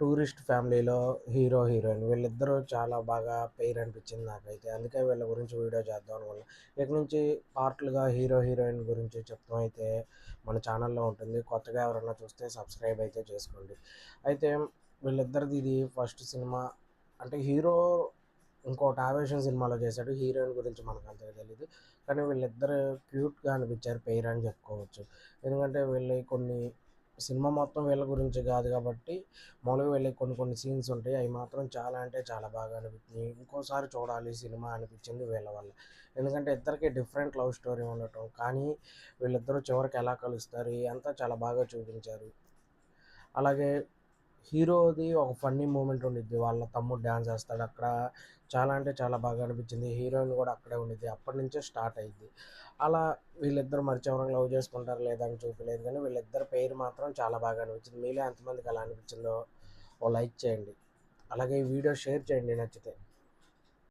Tourist ఫ్యామిలీలో hero heroine వీళ్ళిద్దరూ చాలా బాగా పేరు అనిపించింది నాకైతే. అందుకే వీళ్ళ గురించి వీడియో చేద్దాం అనుకున్నా. ఇక నుంచి పార్ట్లుగా హీరో హీరోయిన్ గురించి చెప్తాం అయితే మన ఛానల్లో ఉంటుంది. కొత్తగా ఎవరైనా చూస్తే సబ్స్క్రైబ్ అయితే చేసుకోండి. అయితే వీళ్ళిద్దరిది ఇది ఫస్ట్ సినిమా. అంటే హీరో ఇంకోటి ఆవేశం సినిమాలో చేశాడు. హీరోయిన్ గురించి మనకు అంతగా తెలియదు కానీ వీళ్ళిద్దరు క్యూట్గా అనిపించారు పేరు అని చెప్పుకోవచ్చు. ఎందుకంటే వీళ్ళు కొన్ని సినిమా మొత్తం వీళ్ళ గురించి కాదు కాబట్టి మామూలుగా వెళ్ళే కొన్ని కొన్ని సీన్స్ ఉంటాయి. అవి మాత్రం చాలా అంటే చాలా బాగా అనిపించింది ఇంకోసారి చూడాలి సినిమా అనిపించింది వీళ్ళ వల్ల. ఎందుకంటే ఇద్దరికి డిఫరెంట్ లవ్ స్టోరీ ఉండటం. కానీ వీళ్ళిద్దరూ చివరికి ఎలా కలుస్తారు? అంతా చాలా బాగా చూపించారు. అలాగే హీరోది ఒక ఫన్నీ మూమెంట్ ఉండిద్ది. వాళ్ళ తమ్ముడు డ్యాన్స్ వేస్తాడు అక్కడ చాలా అంటే చాలా బాగా అనిపించింది. హీరోయిన్ కూడా అక్కడే ఉండిద్ది. అప్పటి నుంచే స్టార్ట్ అయింది అలా వీళ్ళిద్దరు మరి లవ్ చేసుకుంటారు లేదా అని చూపలేదు కానీ వీళ్ళిద్దరు పేరు మాత్రం చాలా బాగా అనిపించింది. మీలో ఎంతమందికి అలా అనిపించిందో ఓ లైక్ చేయండి. అలాగే ఈ వీడియో షేర్ చేయండి నచ్చితే.